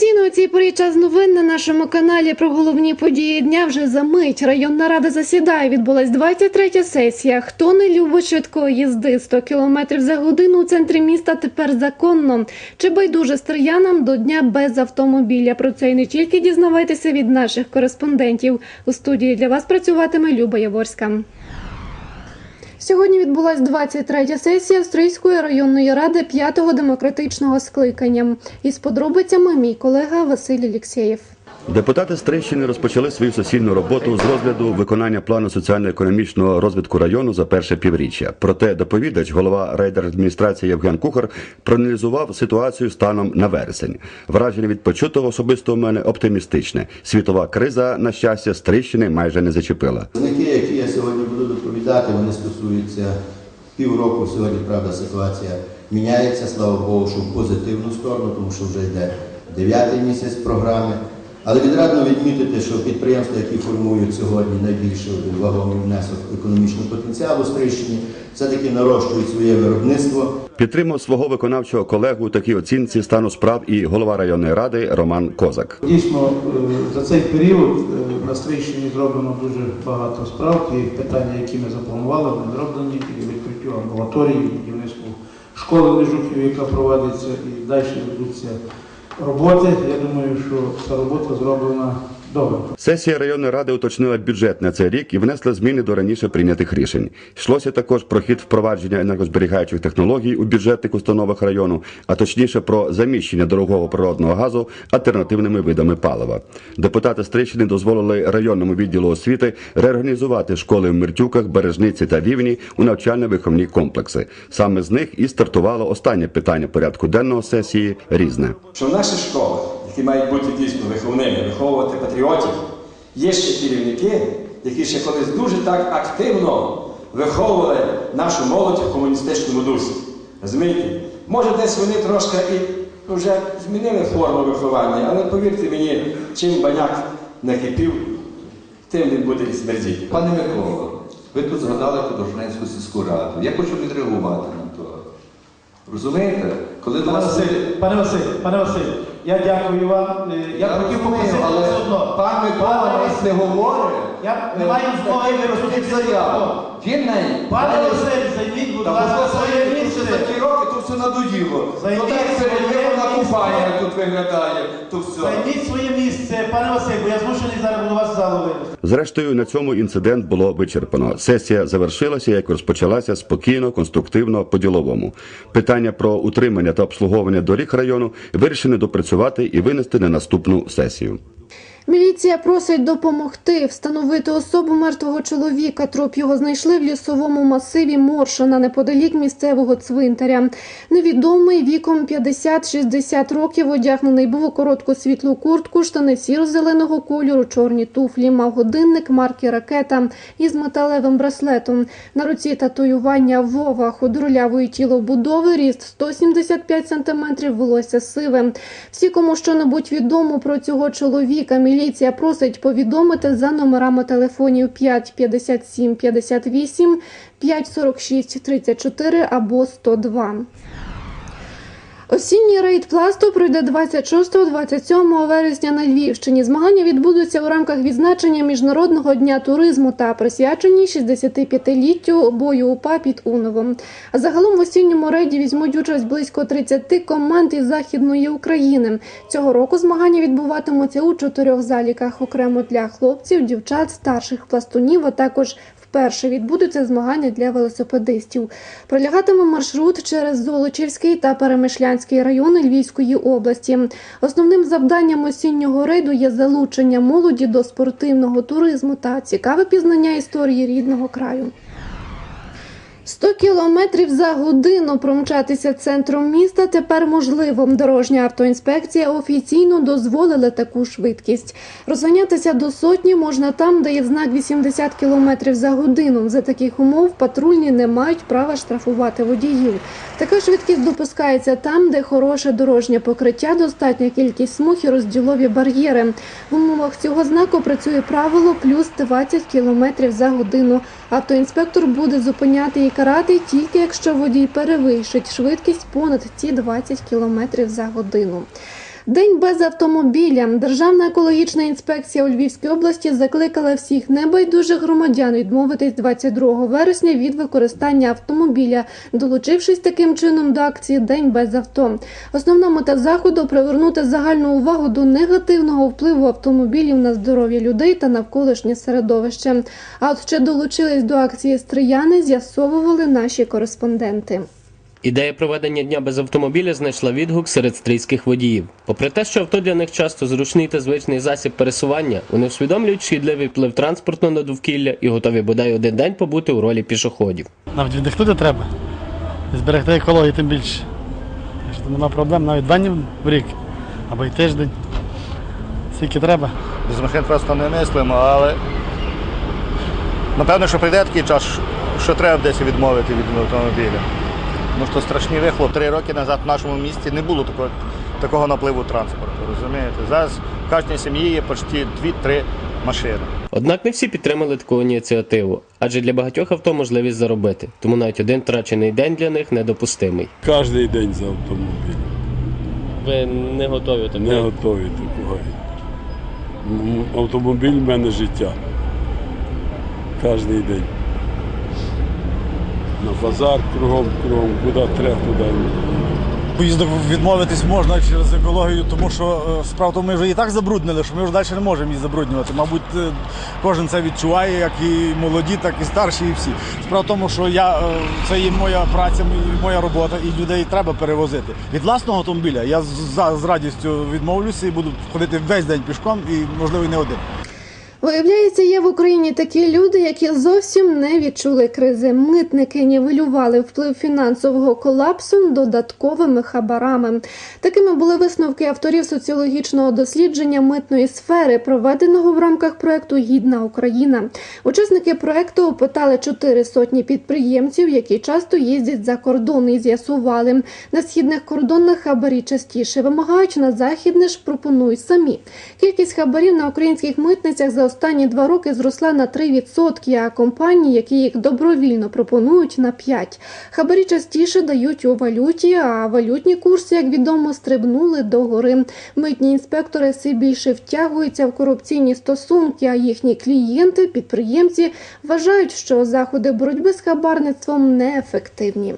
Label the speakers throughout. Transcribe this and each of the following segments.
Speaker 1: Традиційно у цій порі час новин на нашому каналі про головні події дня вже за мить. Районна рада засідає. Відбулась 23 сесія. Хто не любить швидкої їзди 100 км за годину у центрі міста тепер законно. Чи байдуже стріянам до дня без автомобіля? Про це і не тільки дізнавайтеся від наших кореспондентів. У студії для вас працюватиме Люба Яворська. Сьогодні відбулась 23-я сесія Австрійської районної ради 5-го демократичного скликання. Із подробицями мій колега Василь Алєксєєв.
Speaker 2: Депутати Стрийщини розпочали свою сесійну роботу з розгляду виконання плану соціально-економічного розвитку району за перше півріччя. Проте доповідач, голова райдержадміністрації Євген Кухар, проаналізував ситуацію станом на вересень. Враження від почутого особисто у мене оптимістичне. Світова криза, на щастя, Стрийщини майже не зачепила.
Speaker 3: Які доповідати, вони стосуються півроку. Сьогодні, правда, ситуація міняється, слава Богу, що в позитивну сторону, тому що вже йде дев'ятий місяць програми. Але відрадно відмітити, що підприємства, які формують сьогодні найбільше один вагомий внесок економічного потенціалу Стрийщині, все-таки нарощують своє виробництво.
Speaker 2: Підтримав свого виконавчого колегу у такій оцінці стану справ і голова районної ради Роман Козак.
Speaker 4: Дійсно, е, за цей період е, на Стрийщині зроблено дуже багато справ. Ті питання, які ми запланували, вони зроблені і відкриттю амбулаторії, будівництву школи Лежуків, яка проводиться, і далі ведуться роботи. Я думаю, що ця робота зроблена добре.
Speaker 2: Сесія районної ради уточнила бюджет на цей рік і внесла зміни до раніше прийнятих рішень. Йшлося також про хід впровадження енергозберігаючих технологій у бюджетних установах району, а точніше про заміщення дорогого природного газу альтернативними видами палива. Депутати Стрийщини дозволили районному відділу освіти реорганізувати школи в Миртюках, Бережниці та Рівні у навчально-виховні комплекси. Саме з них і стартувало останнє питання порядку денного сесії різне.
Speaker 5: що в наших школах, які мають бути дійсно виховними, виховувати патріотів, є ще керівники, які ще колись дуже так активно виховували нашу молодь в комуністичному дусі. Розумієте? Може, десь вони трошки і вже змінили форму виховання, але повірте мені, чим баняк накипів, тим він буде і смердіти.
Speaker 6: Пане Микола, ви тут згадали Тодоржненську сільську раду. Я хочу відреагувати на то. Розумієте? Коли
Speaker 4: Пане Василь, пане Василь, пане Василь, я дякую вам. Е, Я, хотів попросити
Speaker 6: але
Speaker 4: все одно.
Speaker 6: пан Микола нас не говорить.
Speaker 4: Я не
Speaker 6: е,
Speaker 4: маю змоги
Speaker 6: не
Speaker 4: виростити заяву.
Speaker 6: Він не
Speaker 4: Пане Василь, займіть, будь ласка, своє місце.
Speaker 6: за ті роки то все надоїло.
Speaker 4: Займіть своє місце.
Speaker 6: тут виглядає, то все.
Speaker 4: Займіть своє місце, пане Василь, бо я змушений зараз буду вас залу.
Speaker 2: Зрештою, на цьому інцидент було вичерпано. Сесія завершилася, як розпочалася спокійно, конструктивно, по-діловому. Питання про утримання та обслуговування доріг району вирішено допрацювати і винести на наступну сесію.
Speaker 1: Міліція просить допомогти встановити особу мертвого чоловіка. Труп його знайшли в лісовому масиві Моршина неподалік місцевого цвинтаря. Невідомий віком 50-60 років одягнений був у коротку світлу куртку, штани сіро-зеленого кольору, чорні туфлі, мав годинник марки ракета із металевим браслетом. На руці татуювання Вова, худорлявої тілобудови, ріст 175 см, волосся сиве. Всі, кому що-небудь відомо про цього чоловіка, міліція просить повідомити за номерами телефонів 5 57 58, 5 46 34 або 102. Осінній рейд пласту пройде 26-27 вересня на Львівщині. Змагання відбудуться у рамках відзначення Міжнародного дня туризму та присвячені 65-літтю бою УПА під Уновом. Загалом в осінньому рейді візьмуть участь близько 30 команд із західної України. Цього року змагання відбуватимуться у чотирьох заліках окремо для хлопців, дівчат, старших пластунів, а також Вперше відбудуться змагання для велосипедистів. Пролягатиме маршрут через Золочівський та Перемишлянський райони Львівської області. Основним завданням осіннього рейду є залучення молоді до спортивного туризму та цікаве пізнання історії рідного краю. 100 кілометрів за годину промчатися центром міста тепер можливо. Дорожня автоінспекція офіційно дозволила таку швидкість. Розганятися до сотні можна там, де є знак 80 кілометрів за годину. За таких умов патрульні не мають права штрафувати водіїв. Така швидкість допускається там, де хороше дорожнє покриття, достатня кількість смуг і розділові бар'єри. В умовах цього знаку працює правило плюс 20 кілометрів за годину. Автоінспектор буде зупиняти і карати тільки якщо водій перевищить швидкість понад ці 20 км за годину. День без автомобіля. Державна екологічна інспекція у Львівській області закликала всіх небайдужих громадян відмовитись 22 вересня від використання автомобіля, долучившись таким чином до акції День без авто. Основна мета заходу привернути загальну увагу до негативного впливу автомобілів на здоров'я людей та навколишнє середовище. А от ще долучились до акції стрияни, з'ясовували наші кореспонденти.
Speaker 7: Ідея проведення дня без автомобіля знайшла відгук серед стрийських водіїв. Попри те, що авто для них часто зручний та звичний засіб пересування, вони усвідомлюють шкідливий вплив транспорту на довкілля і готові бодай один день побути у ролі пішоходів.
Speaker 8: Навіть віддихнути треба. Зберегти екологію тим більше. Що нема проблем навіть два дні в рік або й тиждень. Скільки треба.
Speaker 9: Без машин просто не мислимо, але напевно, що прийде такий час, що треба десь відмовити від автомобіля. Тому що страшні вихлоп. Три роки назад в нашому місті не було такого, такого напливу транспорту. Розумієте? Зараз в кожній сім'ї є почти 2-3 машини.
Speaker 7: Однак не всі підтримали таку ініціативу, адже для багатьох авто можливість заробити, тому навіть один втрачений день для них недопустимий.
Speaker 10: Кожний день за автомобіль.
Speaker 7: Ви не готові
Speaker 10: Не готові такого. Автомобіль в мене життя. Кожний день. На базар кругом, кругом, куди треба, туди.
Speaker 8: Поїздок відмовитись можна через екологію, тому що е, тому, ми вже і так забруднили, що ми вже далі не можемо її забруднювати. Мабуть, е, кожен це відчуває, як і молоді, так і старші, і всі. Справа в тому, що я, е, це є моя праця, моя робота, і людей треба перевозити. Від власного автомобіля я з, з радістю відмовлюся і буду ходити весь день пішком і, можливо, і не один.
Speaker 1: Виявляється, є в Україні такі люди, які зовсім не відчули кризи. Митники нівелювали вплив фінансового колапсу додатковими хабарами. Такими були висновки авторів соціологічного дослідження митної сфери, проведеного в рамках проекту Гідна Україна. Учасники проекту опитали чотири сотні підприємців, які часто їздять за кордон і з'ясували. На східних кордонах хабарі частіше вимагають, на західне ж пропонують самі. Кількість хабарів на українських митницях за останні два роки зросла на 3%, а компанії, які їх добровільно пропонують, на 5%. Хабарі частіше дають у валюті, а валютні курси, як відомо, стрибнули догори. Митні інспектори все більше втягуються в корупційні стосунки, а їхні клієнти, підприємці вважають, що заходи боротьби з хабарництвом неефективні.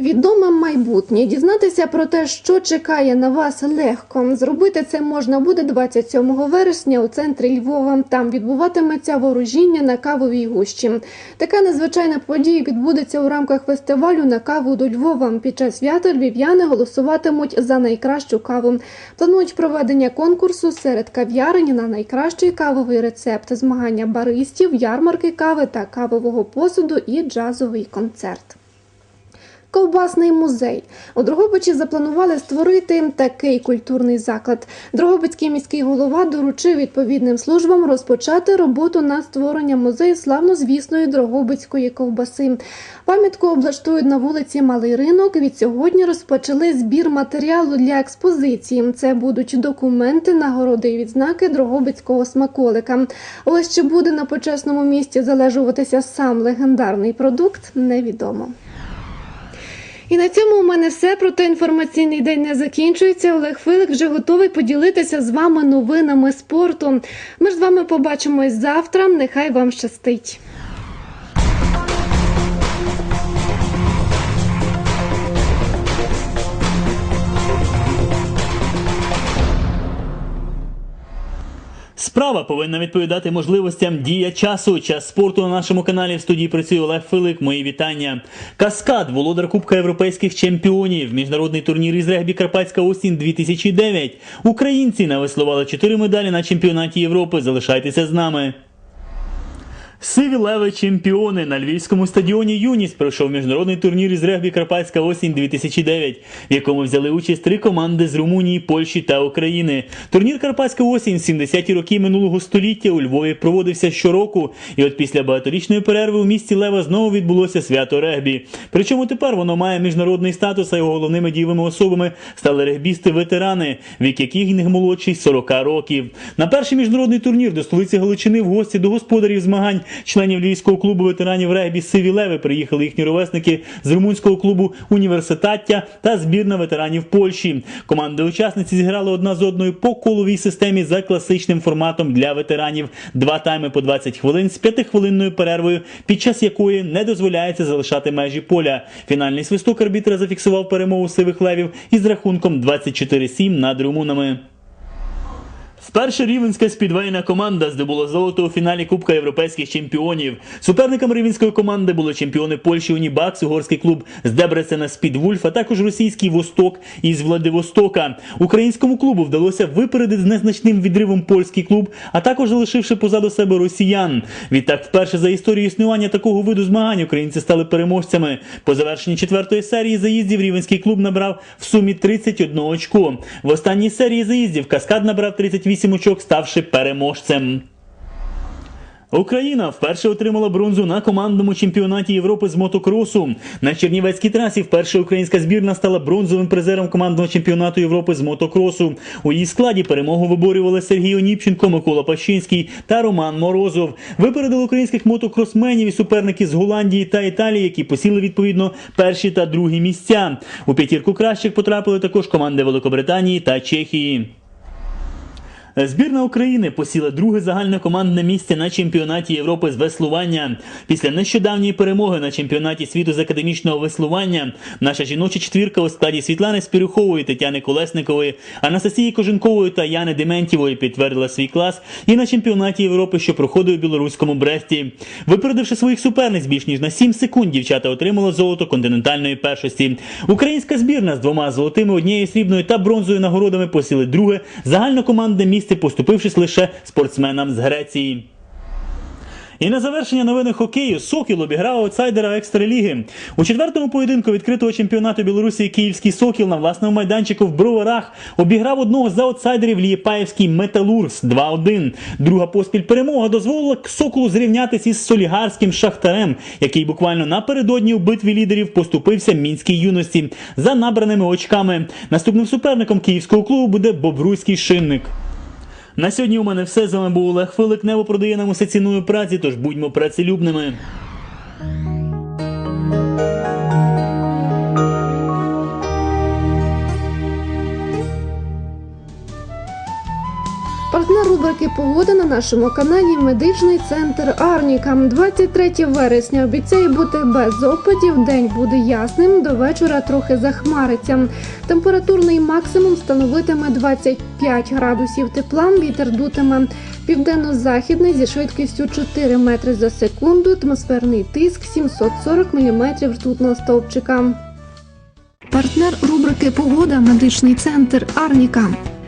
Speaker 1: Відоме майбутнє. Дізнатися про те, що чекає на вас легко. Зробити це можна буде 27 вересня у центрі Львова. Там відбуватиметься ворожіння на кавовій гущі. Така незвичайна подія відбудеться у рамках фестивалю на каву до Львова. Під час свята львів'яни голосуватимуть за найкращу каву. Планують проведення конкурсу серед кав'ярень на найкращий кавовий рецепт, змагання баристів, ярмарки кави та кавового посуду і джазовий концерт. Ковбасний музей у Дрогобичі запланували створити такий культурний заклад. Дрогобицький міський голова доручив відповідним службам розпочати роботу над створенням музею славнозвісної Дрогобицької ковбаси. Пам'ятку облаштують на вулиці Малий Ринок. Від сьогодні розпочали збір матеріалу для експозиції. Це будуть документи, нагороди і відзнаки Дрогобицького смаколика. Ось чи буде на почесному місці залежуватися сам легендарний продукт, невідомо. І на цьому у мене все. Проте інформаційний день не закінчується. Олег Филик вже готовий поділитися з вами новинами спорту. Ми ж з вами побачимось завтра. Нехай вам щастить.
Speaker 11: Справа повинна відповідати можливостям дія часу. Час спорту на нашому каналі в студії працює Олег Филик. Мої вітання. Каскад, володар Кубка європейських чемпіонів. Міжнародний турнір із регбі Карпатська осінь 2009. Українці навеслували 4 медалі на чемпіонаті Європи. Залишайтеся з нами. Сиві леви чемпіони на львівському стадіоні Юність пройшов міжнародний турнір із регбі Карпатська осінь 2009, в якому взяли участь три команди з Румунії, Польщі та України. Турнір Карпатська осінь 70-ті роки минулого століття у Львові проводився щороку, і от після багаторічної перерви у місті Лева знову відбулося свято регбі. Причому тепер воно має міжнародний статус, а його головними дієвими особами стали регбісти-ветерани, вік яких не молодший 40 років. На перший міжнародний турнір до столиці Галичини в гості до господарів змагань членів львівського клубу ветеранів регбі Сиві Леви приїхали їхні ровесники з румунського клубу Університаття та збірна ветеранів Польщі. Команди учасниці зіграли одна з одною по коловій системі за класичним форматом для ветеранів. Два тайми по 20 хвилин з п'ятихвилинною перервою, під час якої не дозволяється залишати межі поля. Фінальний свисток арбітра зафіксував перемогу сивих левів із рахунком 24-7 над румунами. Вперше рівенська спідвейна команда здобула золото у фіналі Кубка європейських чемпіонів. Суперниками рівенської команди були чемпіони Польщі Унібакс, угорський клуб з Дебрецена Спідвульф, а також російський Восток із Владивостока. Українському клубу вдалося випередити з незначним відривом польський клуб, а також залишивши позаду себе росіян. Відтак, вперше за історію існування такого виду змагань українці стали переможцями. По завершенні четвертої серії заїздів рівенський клуб набрав в сумі 31 очко. В останній серії заїздів Каскад набрав 38 очок, ставши переможцем. Україна вперше отримала бронзу на командному чемпіонаті Європи з мотокросу. На Чернівецькій трасі вперше українська збірна стала бронзовим призером командного чемпіонату Європи з мотокросу. У її складі перемогу виборювали Сергій Оніпченко, Микола Пащинський та Роман Морозов. Випередили українських мотокросменів і суперники з Голландії та Італії, які посіли відповідно перші та другі місця. У п'ятірку кращих потрапили також команди Великобританії та Чехії. Збірна України посіла друге загальнокомандне місце на чемпіонаті Європи з веслування. Після нещодавньої перемоги на чемпіонаті світу з академічного веслування наша жіноча четвірка у складі Світлани Спірюхової, Тетяни Колесникової, Анастасії Коженкової та Яни Дементєвої підтвердила свій клас і на чемпіонаті Європи, що проходив у білоруському Бресті. Випередивши своїх суперниць більш ніж на 7 секунд, дівчата отримали золото континентальної першості. Українська збірна з двома золотими, однією срібною та бронзовою нагородами посіли друге загальнокомандне місце, поступившись лише спортсменам з Греції. І на завершення новини хокею Сокіл обіграв аутсайдера екстраліги. У четвертому поєдинку відкритого чемпіонату Білорусі Київський Сокіл на власному майданчику в Броварах обіграв одного з аутсайдерів Лієпаївський Металурс 2-1. Друга поспіль перемога дозволила Соколу зрівнятися із солігарським шахтарем, який буквально напередодні у битві лідерів поступився мінській юності за набраними очками. Наступним суперником київського клубу буде Бобруйський шинник. На сьогодні у мене все. З вами був Олег Филик. Небо продає нам усе ціною праці, тож будьмо працелюбними.
Speaker 1: Партнер рубрики Погода на нашому каналі Медичний центр Арніка. 23 вересня обіцяє бути без опадів. День буде ясним, до вечора трохи захмариться. Температурний максимум становитиме 25 градусів тепла. Вітер дутиме південно-західний зі швидкістю 4 метри за секунду. Атмосферний тиск 740 мм ртутного стовпчика. Партнер рубрики Погода медичний центр Арніка.